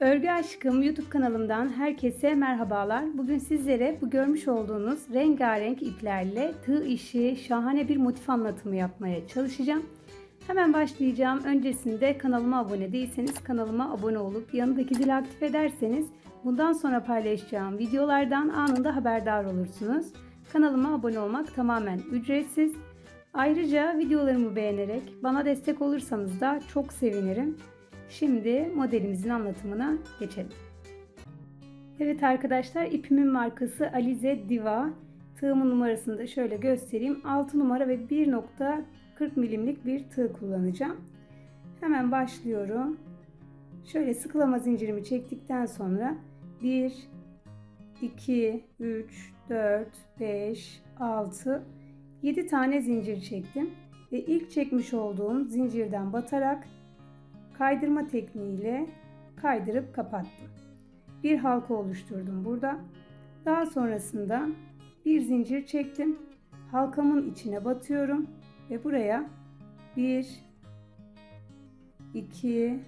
Örgü Aşkım YouTube kanalımdan herkese merhabalar. Bugün sizlere bu görmüş olduğunuz rengarenk iplerle tığ işi şahane bir motif anlatımı yapmaya çalışacağım. Hemen başlayacağım. Öncesinde kanalıma abone değilseniz kanalıma abone olup yanındaki zili aktif ederseniz bundan sonra paylaşacağım videolardan anında haberdar olursunuz. Kanalıma abone olmak tamamen ücretsiz. Ayrıca videolarımı beğenerek bana destek olursanız da çok sevinirim. Şimdi modelimizin anlatımına geçelim. Evet arkadaşlar ipimin markası Alize Diva. Tığımın numarasını da şöyle göstereyim. 6 numara ve 1.40 milimlik bir tığ kullanacağım. Hemen başlıyorum. Şöyle sıkılama zincirimi çektikten sonra 1, 2, 3, 4, 5, 6, 7 tane zincir çektim. Ve ilk çekmiş olduğum zincirden batarak kaydırma tekniğiyle kaydırıp kapattım. Bir halka oluşturdum burada. Daha sonrasında bir zincir çektim. Halkamın içine batıyorum ve buraya 1 2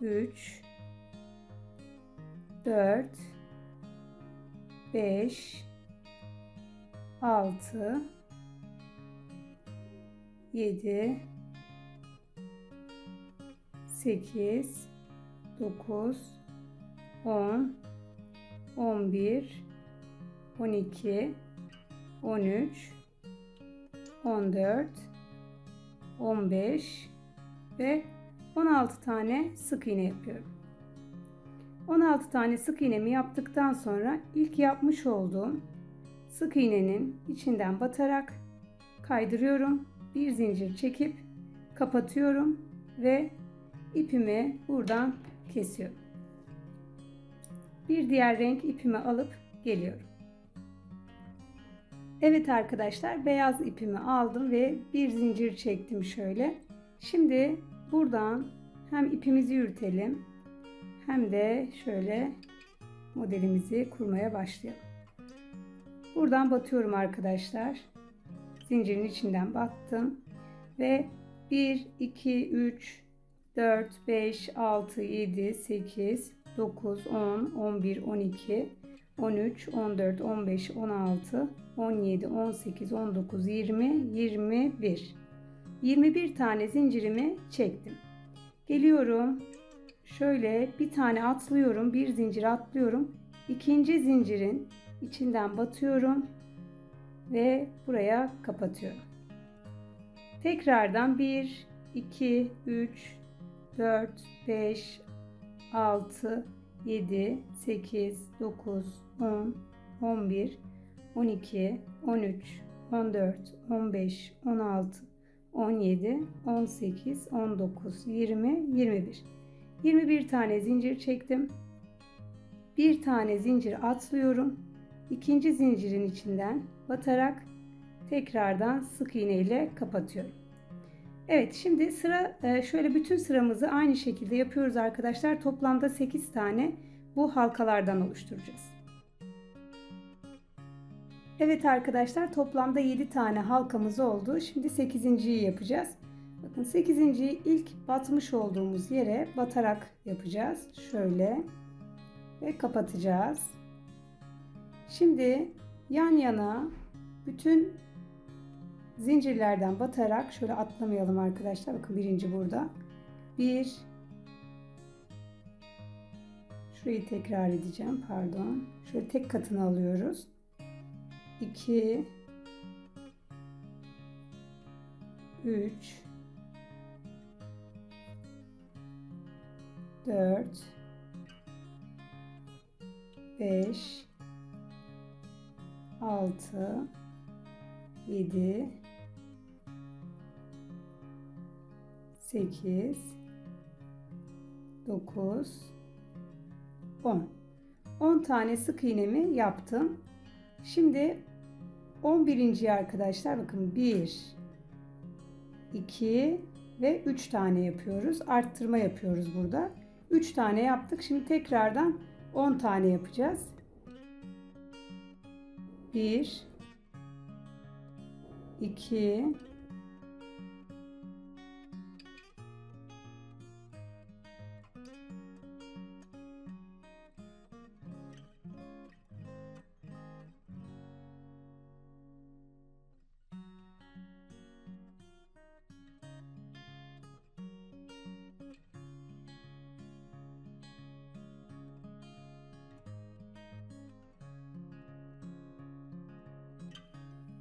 3 4 5 6 7 8 9 10 11 12 13 14 15 ve 16 tane sık iğne yapıyorum. 16 tane sık iğnemi yaptıktan sonra ilk yapmış olduğum sık iğnenin içinden batarak kaydırıyorum. Bir zincir çekip kapatıyorum ve ipimi buradan kesiyorum. Bir diğer renk ipimi alıp geliyorum. Evet arkadaşlar beyaz ipimi aldım ve bir zincir çektim şöyle. Şimdi buradan hem ipimizi yürütelim hem de şöyle modelimizi kurmaya başlayalım. Buradan batıyorum arkadaşlar. Zincirin içinden battım ve 1 2 3 4 5 6 7 8 9 10 11 12 13 14 15 16 17 18 19 20 21 21 tane zincirimi çektim. Geliyorum. Şöyle bir tane atlıyorum, bir zincir atlıyorum. İkinci zincirin içinden batıyorum ve buraya kapatıyorum. Tekrardan 1 2 3 4 5 6 7 8 9 10 11 12 13 14 15 16 17 18 19 20 21 21 tane zincir çektim. Bir tane zincir atlıyorum. İkinci zincirin içinden batarak tekrardan sık iğne ile kapatıyorum. Evet şimdi sıra e, şöyle bütün sıramızı aynı şekilde yapıyoruz arkadaşlar. Toplamda 8 tane bu halkalardan oluşturacağız. Evet arkadaşlar toplamda 7 tane halkamız oldu. Şimdi 8.yi yapacağız. Bakın 8.yi ilk batmış olduğumuz yere batarak yapacağız. Şöyle ve kapatacağız. Şimdi yan yana bütün zincirlerden batarak şöyle atlamayalım arkadaşlar. Bakın birinci burada. Bir şurayı tekrar edeceğim. Pardon. Şöyle tek katını alıyoruz. 2 3 4 5 6 7 8 9 10 10 tane sık iğnemi yaptım. Şimdi 11. arkadaşlar bakın 1 2 ve 3 tane yapıyoruz. Arttırma yapıyoruz burada. 3 tane yaptık. Şimdi tekrardan 10 tane yapacağız. 1 2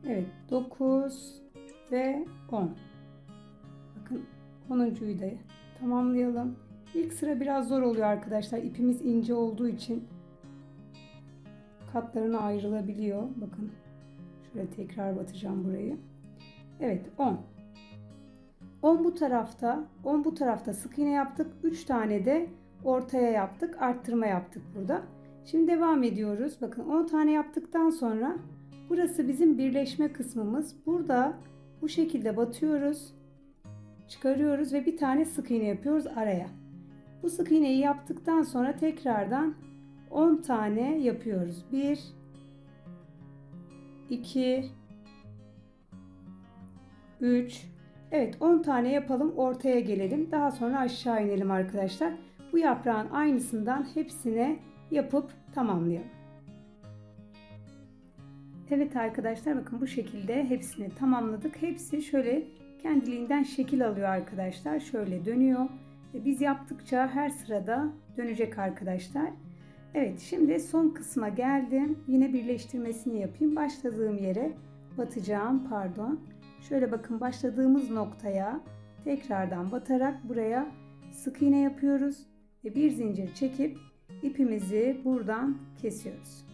Evet 9 ve 10. Bakın 10.yu da tamamlayalım. İlk sıra biraz zor oluyor arkadaşlar. İpimiz ince olduğu için katlarına ayrılabiliyor. Bakın şöyle tekrar batacağım burayı. Evet 10. 10 bu tarafta, 10 bu tarafta sık iğne yaptık. 3 tane de ortaya yaptık. Arttırma yaptık burada. Şimdi devam ediyoruz. Bakın 10 tane yaptıktan sonra burası bizim birleşme kısmımız. Burada bu şekilde batıyoruz. Çıkarıyoruz ve bir tane sık iğne yapıyoruz araya. Bu sık iğneyi yaptıktan sonra tekrardan 10 tane yapıyoruz. 1 2 3 Evet 10 tane yapalım ortaya gelelim. Daha sonra aşağı inelim arkadaşlar. Bu yaprağın aynısından hepsine yapıp tamamlayalım. Evet arkadaşlar bakın bu şekilde hepsini tamamladık. Hepsi şöyle kendiliğinden şekil alıyor arkadaşlar. Şöyle dönüyor. Ve biz yaptıkça her sırada dönecek arkadaşlar. Evet şimdi son kısma geldim. Yine birleştirmesini yapayım. Başladığım yere batacağım pardon. Şöyle bakın başladığımız noktaya tekrardan batarak buraya sık iğne yapıyoruz ve bir zincir çekip ipimizi buradan kesiyoruz.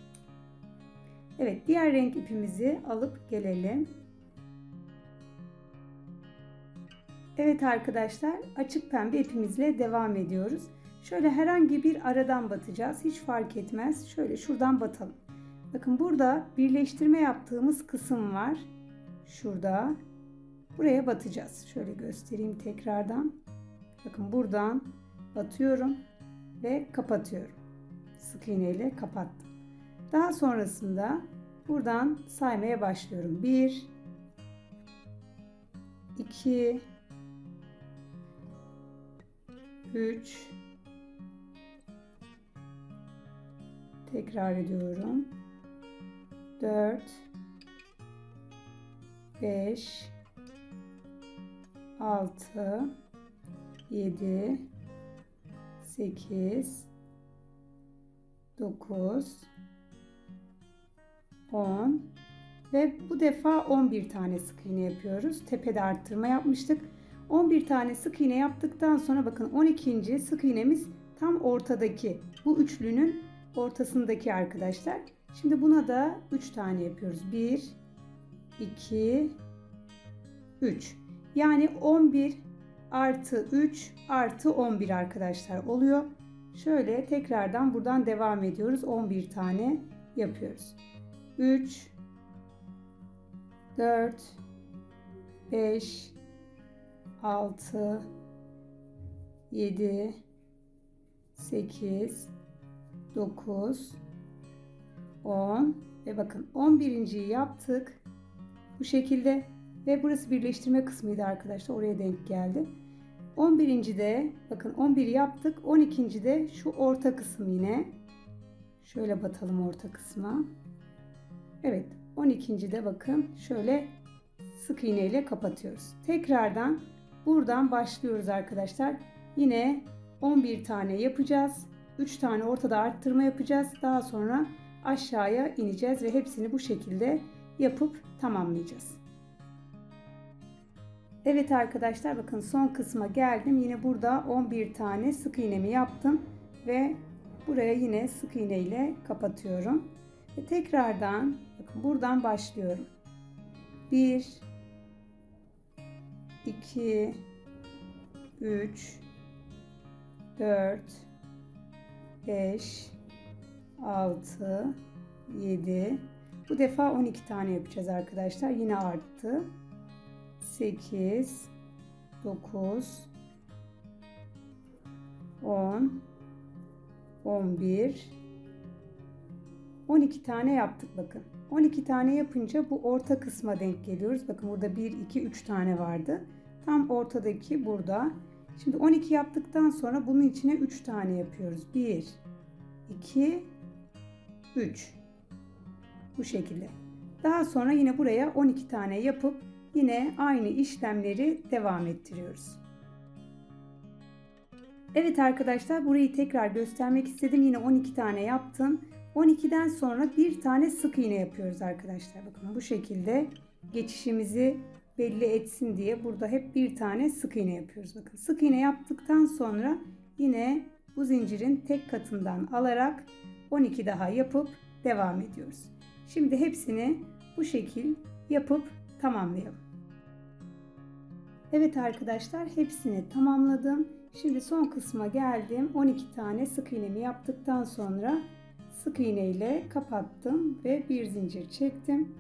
Evet diğer renk ipimizi alıp gelelim. Evet arkadaşlar açık pembe ipimizle devam ediyoruz. Şöyle herhangi bir aradan batacağız. Hiç fark etmez. Şöyle şuradan batalım. Bakın burada birleştirme yaptığımız kısım var. Şurada. Buraya batacağız. Şöyle göstereyim tekrardan. Bakın buradan batıyorum ve kapatıyorum. Sık iğne ile kapattım. Daha sonrasında buradan saymaya başlıyorum. 1 2 3 Tekrar ediyorum. 4 5 6 7 8 9 10 ve bu defa 11 tane sık iğne yapıyoruz. Tepede arttırma yapmıştık. 11 tane sık iğne yaptıktan sonra bakın 12. sık iğnemiz tam ortadaki bu üçlünün ortasındaki arkadaşlar. Şimdi buna da 3 tane yapıyoruz. 1 2 3 yani 11 artı 3 artı 11 arkadaşlar oluyor. Şöyle tekrardan buradan devam ediyoruz. 11 tane yapıyoruz. 3 4 5 6 7 8 9 10 ve bakın 11.yi yaptık. Bu şekilde ve burası birleştirme kısmıydı arkadaşlar. Oraya denk geldi. 11. de bakın 11 yaptık. 12. de şu orta kısım yine. Şöyle batalım orta kısma. Evet 12. de bakın şöyle sık iğne ile kapatıyoruz. Tekrardan buradan başlıyoruz arkadaşlar. Yine 11 tane yapacağız. 3 tane ortada arttırma yapacağız. Daha sonra aşağıya ineceğiz ve hepsini bu şekilde yapıp tamamlayacağız. Evet arkadaşlar bakın son kısma geldim. Yine burada 11 tane sık iğnemi yaptım ve buraya yine sık iğne ile kapatıyorum. Ve tekrardan buradan başlıyorum. 1 2 3 4 5 6 7 bu defa 12 tane yapacağız arkadaşlar. Yine arttı. 8 9 10 11 12 tane yaptık bakın. 12 tane yapınca bu orta kısma denk geliyoruz. Bakın burada 1 2 3 tane vardı. Tam ortadaki burada. Şimdi 12 yaptıktan sonra bunun içine 3 tane yapıyoruz. 1 2 3 bu şekilde. Daha sonra yine buraya 12 tane yapıp yine aynı işlemleri devam ettiriyoruz. Evet arkadaşlar burayı tekrar göstermek istedim. Yine 12 tane yaptım. 12'den sonra bir tane sık iğne yapıyoruz arkadaşlar. Bakın bu şekilde geçişimizi belli etsin diye burada hep bir tane sık iğne yapıyoruz. Bakın sık iğne yaptıktan sonra yine bu zincirin tek katından alarak 12 daha yapıp devam ediyoruz. Şimdi hepsini bu şekil yapıp tamamlayalım. Evet arkadaşlar hepsini tamamladım. Şimdi son kısma geldim. 12 tane sık iğnemi yaptıktan sonra sık iğne ile kapattım ve bir zincir çektim.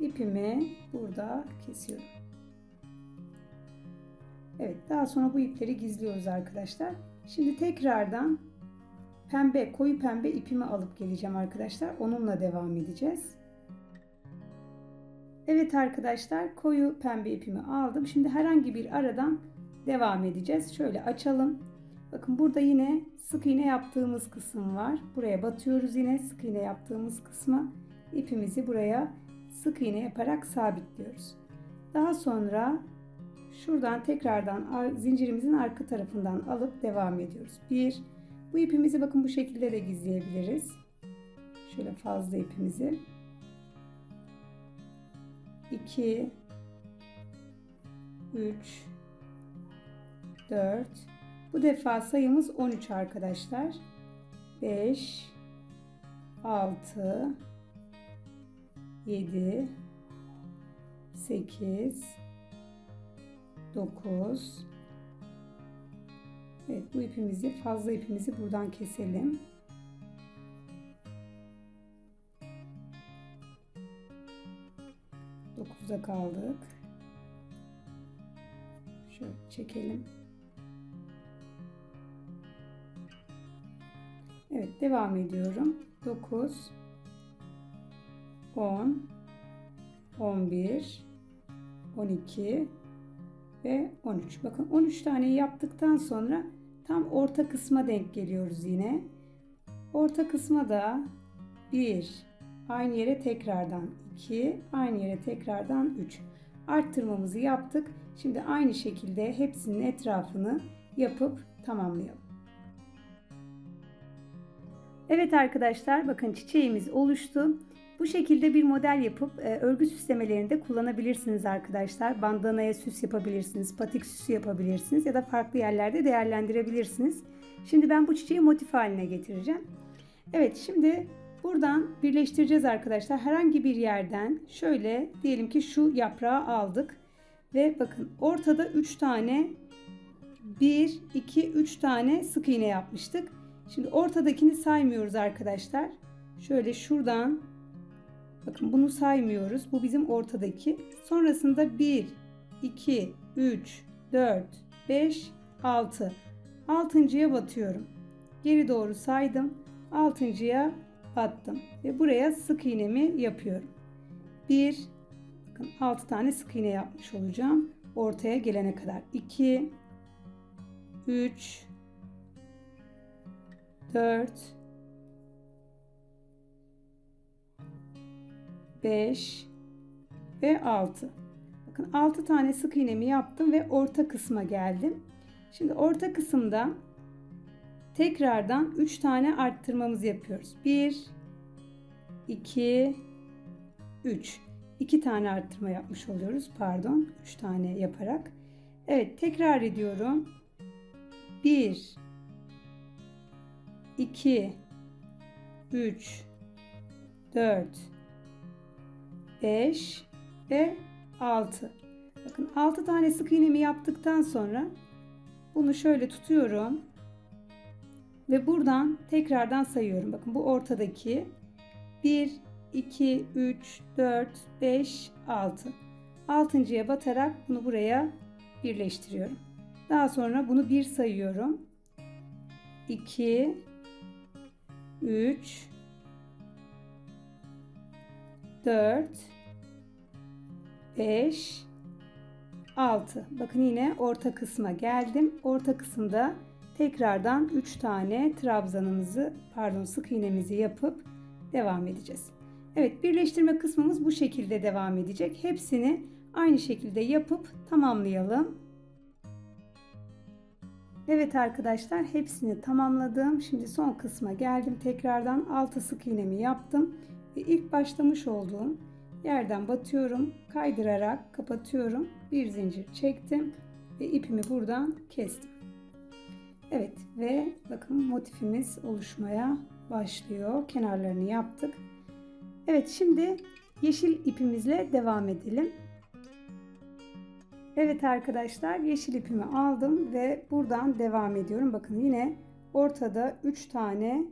İpimi burada kesiyorum. Evet daha sonra bu ipleri gizliyoruz arkadaşlar. Şimdi tekrardan pembe koyu pembe ipimi alıp geleceğim arkadaşlar. Onunla devam edeceğiz. Evet arkadaşlar koyu pembe ipimi aldım. Şimdi herhangi bir aradan devam edeceğiz. Şöyle açalım. Bakın burada yine sık iğne yaptığımız kısım var. Buraya batıyoruz yine sık iğne yaptığımız kısma. ipimizi buraya sık iğne yaparak sabitliyoruz. Daha sonra şuradan tekrardan zincirimizin arka tarafından alıp devam ediyoruz. Bir, bu ipimizi bakın bu şekilde de gizleyebiliriz. Şöyle fazla ipimizi. 2 3 4 Bu defa sayımız 13 arkadaşlar. 5 6 7 8 9 Evet bu ipimizi fazla ipimizi buradan keselim. 9'da kaldık. Şöyle çekelim. Evet devam ediyorum. 9 10 11 12 ve 13. Bakın 13 tane yaptıktan sonra tam orta kısma denk geliyoruz yine. Orta kısma da 1 Aynı yere tekrardan 2, aynı yere tekrardan 3. Arttırmamızı yaptık. Şimdi aynı şekilde hepsinin etrafını yapıp tamamlayalım. Evet arkadaşlar bakın çiçeğimiz oluştu. Bu şekilde bir model yapıp e, örgü süslemelerinde kullanabilirsiniz arkadaşlar. Bandanaya süs yapabilirsiniz, patik süsü yapabilirsiniz ya da farklı yerlerde değerlendirebilirsiniz. Şimdi ben bu çiçeği motif haline getireceğim. Evet şimdi Buradan birleştireceğiz arkadaşlar. Herhangi bir yerden şöyle diyelim ki şu yaprağı aldık. Ve bakın ortada 3 tane 1, 2, 3 tane sık iğne yapmıştık. Şimdi ortadakini saymıyoruz arkadaşlar. Şöyle şuradan bakın bunu saymıyoruz. Bu bizim ortadaki. Sonrasında 1, 2, 3, 4, 5, 6. Altıncıya batıyorum. Geri doğru saydım. Altıncıya battım ve buraya sık iğnemi yapıyorum. 1 bakın 6 tane sık iğne yapmış olacağım ortaya gelene kadar. 2 3 4 5 ve 6. Bakın 6 tane sık iğnemi yaptım ve orta kısma geldim. Şimdi orta kısımda Tekrardan 3 tane arttırmamızı yapıyoruz. 1 2 3 2 tane arttırma yapmış oluyoruz. Pardon. 3 tane yaparak. Evet, tekrar ediyorum. 1 2 3 4 5 ve 6. Bakın 6 tane sık iğnemi yaptıktan sonra bunu şöyle tutuyorum. Ve buradan tekrardan sayıyorum. Bakın bu ortadaki 1, 2, 3, 4, 5, 6. Altıncıya batarak bunu buraya birleştiriyorum. Daha sonra bunu bir sayıyorum. 2, 3, 4, 5, 6. Bakın yine orta kısma geldim. Orta kısımda Tekrardan 3 tane trabzanımızı pardon sık iğnemizi yapıp devam edeceğiz. Evet birleştirme kısmımız bu şekilde devam edecek. Hepsini aynı şekilde yapıp tamamlayalım. Evet arkadaşlar hepsini tamamladım. Şimdi son kısma geldim. Tekrardan 6 sık iğnemi yaptım. Ve ilk başlamış olduğum yerden batıyorum. Kaydırarak kapatıyorum. Bir zincir çektim. Ve ipimi buradan kestim. Evet ve bakın motifimiz oluşmaya başlıyor. Kenarlarını yaptık. Evet şimdi yeşil ipimizle devam edelim. Evet arkadaşlar yeşil ipimi aldım ve buradan devam ediyorum. Bakın yine ortada 3 tane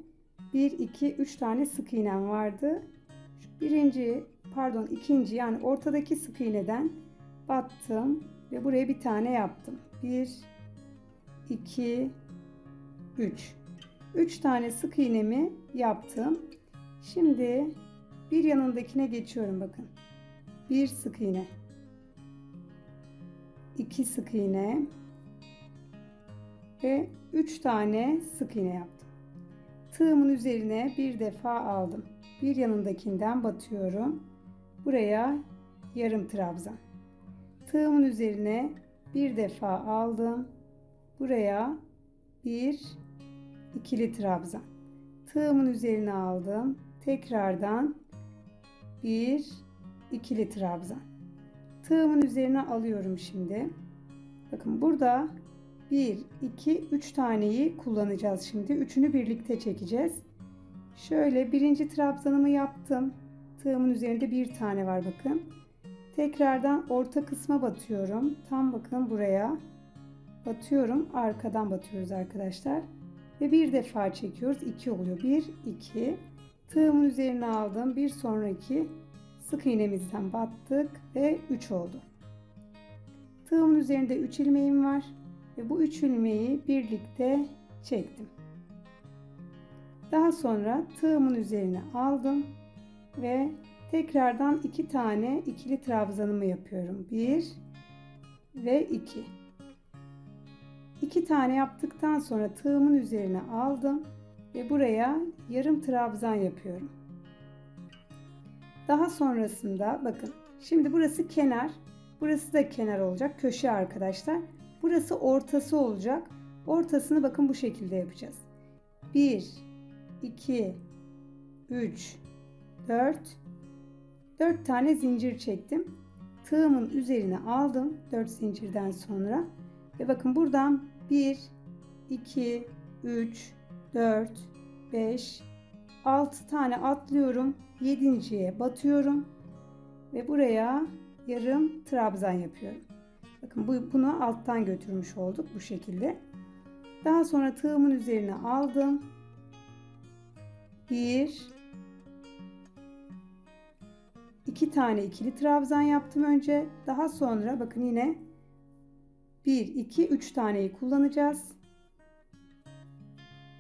1 2 3 tane sık iğnem vardı. Şu birinci pardon ikinci yani ortadaki sık iğneden battım ve buraya bir tane yaptım. 1 2 3 3 tane sık iğnemi yaptım. Şimdi bir yanındakine geçiyorum bakın. Bir sık iğne 2 sık iğne ve 3 tane sık iğne yaptım. Tığımın üzerine bir defa aldım. Bir yanındakinden batıyorum. Buraya yarım trabzan. Tığımın üzerine bir defa aldım. Buraya bir ikili trabzan. Tığımın üzerine aldım. Tekrardan bir ikili trabzan. Tığımın üzerine alıyorum şimdi. Bakın burada 1, 2, 3 taneyi kullanacağız şimdi. Üçünü birlikte çekeceğiz. Şöyle birinci trabzanımı yaptım. Tığımın üzerinde bir tane var bakın. Tekrardan orta kısma batıyorum. Tam bakın buraya batıyorum. Arkadan batıyoruz arkadaşlar. Ve bir defa çekiyoruz. 2 oluyor. 1, 2. Tığımın üzerine aldım. Bir sonraki sık iğnemizden battık ve 3 oldu. Tığımın üzerinde 3 ilmeğim var ve bu 3 ilmeği birlikte çektim. Daha sonra tığımın üzerine aldım ve tekrardan 2 tane ikili trabzanımı yapıyorum. 1 ve 2. 2 tane yaptıktan sonra tığımın üzerine aldım ve buraya yarım trabzan yapıyorum. Daha sonrasında bakın şimdi burası kenar. Burası da kenar olacak. Köşe arkadaşlar. Burası ortası olacak. Ortasını bakın bu şekilde yapacağız. 1 2 3 4 4 tane zincir çektim. Tığımın üzerine aldım 4 zincirden sonra ve bakın buradan 1 2 3 4 5 6 tane atlıyorum. 7.ye batıyorum ve buraya yarım trabzan yapıyorum. Bakın bu, bunu alttan götürmüş olduk bu şekilde. Daha sonra tığımın üzerine aldım. 1 2 tane ikili trabzan yaptım önce. Daha sonra bakın yine 1 2 3 taneyi kullanacağız.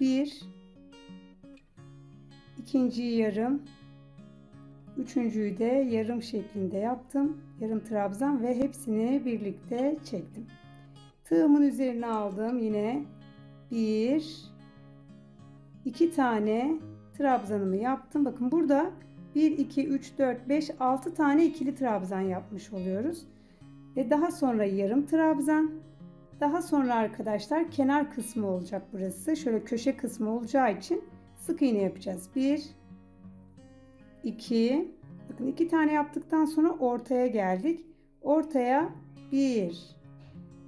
1 ikinciyi yarım Üçüncüyü de yarım şeklinde yaptım. Yarım trabzan ve hepsini birlikte çektim. Tığımın üzerine aldım. Yine bir, iki tane trabzanımı yaptım. Bakın burada 1, 2, 3, 4, 5, 6 tane ikili trabzan yapmış oluyoruz. Ve daha sonra yarım trabzan. Daha sonra arkadaşlar kenar kısmı olacak burası. Şöyle köşe kısmı olacağı için sık iğne yapacağız. 1, 2 bakın iki tane yaptıktan sonra ortaya geldik. Ortaya 1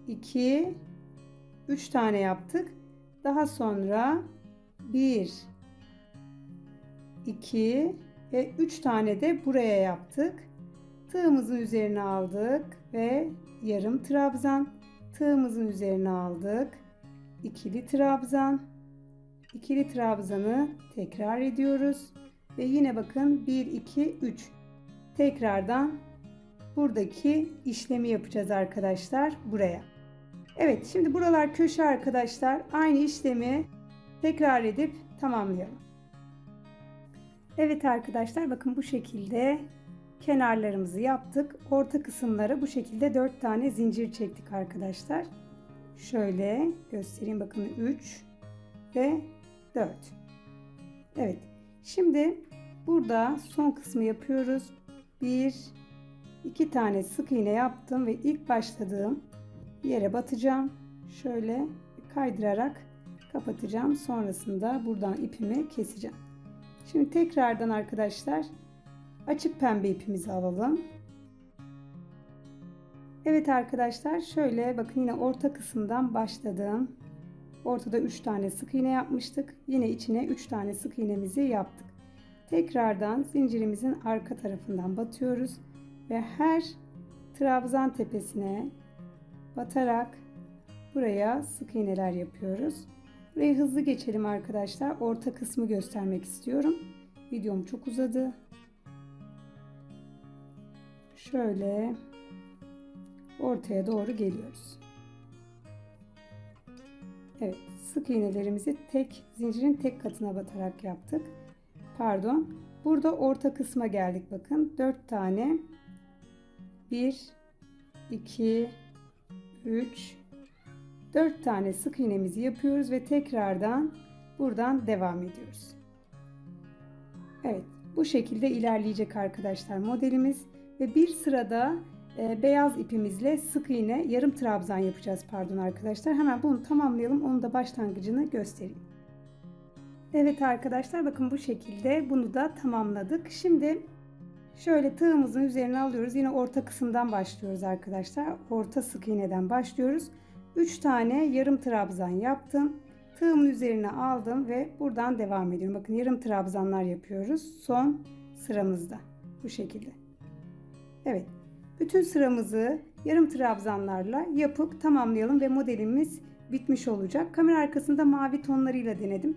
2 3 tane yaptık. Daha sonra 1 2 ve 3 tane de buraya yaptık. Tığımızın üzerine aldık ve yarım trabzan. Tığımızın üzerine aldık. ikili trabzan. ikili trabzanı tekrar ediyoruz. Ve yine bakın 1, 2, 3. Tekrardan buradaki işlemi yapacağız arkadaşlar buraya. Evet şimdi buralar köşe arkadaşlar. Aynı işlemi tekrar edip tamamlayalım. Evet arkadaşlar bakın bu şekilde kenarlarımızı yaptık. Orta kısımları bu şekilde 4 tane zincir çektik arkadaşlar. Şöyle göstereyim bakın 3 ve 4. Evet. Şimdi Burada son kısmı yapıyoruz. Bir, iki tane sık iğne yaptım ve ilk başladığım yere batacağım. Şöyle kaydırarak kapatacağım. Sonrasında buradan ipimi keseceğim. Şimdi tekrardan arkadaşlar açık pembe ipimizi alalım. Evet arkadaşlar şöyle bakın yine orta kısımdan başladım. Ortada 3 tane sık iğne yapmıştık. Yine içine 3 tane sık iğnemizi yaptık. Tekrardan zincirimizin arka tarafından batıyoruz ve her trabzan tepesine batarak buraya sık iğneler yapıyoruz. Burayı hızlı geçelim arkadaşlar. Orta kısmı göstermek istiyorum. Videom çok uzadı. Şöyle ortaya doğru geliyoruz. Evet, sık iğnelerimizi tek zincirin tek katına batarak yaptık. Pardon. Burada orta kısma geldik bakın. 4 tane 1 2 3 4 tane sık iğnemizi yapıyoruz ve tekrardan buradan devam ediyoruz. Evet, bu şekilde ilerleyecek arkadaşlar modelimiz ve bir sırada e, beyaz ipimizle sık iğne yarım trabzan yapacağız pardon arkadaşlar. Hemen bunu tamamlayalım. Onun da başlangıcını göstereyim. Evet arkadaşlar bakın bu şekilde bunu da tamamladık. Şimdi şöyle tığımızın üzerine alıyoruz. Yine orta kısımdan başlıyoruz arkadaşlar. Orta sık iğneden başlıyoruz. 3 tane yarım trabzan yaptım. Tığımın üzerine aldım ve buradan devam ediyorum. Bakın yarım trabzanlar yapıyoruz. Son sıramızda. Bu şekilde. Evet. Bütün sıramızı yarım trabzanlarla yapıp tamamlayalım ve modelimiz bitmiş olacak. Kamera arkasında mavi tonlarıyla denedim.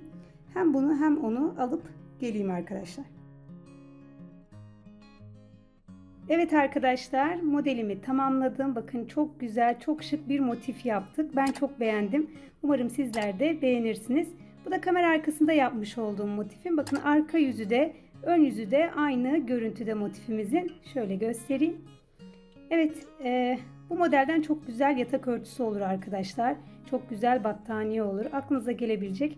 Hem bunu hem onu alıp geleyim arkadaşlar. Evet arkadaşlar modelimi tamamladım. Bakın çok güzel, çok şık bir motif yaptık. Ben çok beğendim. Umarım sizler de beğenirsiniz. Bu da kamera arkasında yapmış olduğum motifim. Bakın arka yüzü de ön yüzü de aynı görüntüde motifimizin. Şöyle göstereyim. Evet e, bu modelden çok güzel yatak örtüsü olur arkadaşlar. Çok güzel battaniye olur. Aklınıza gelebilecek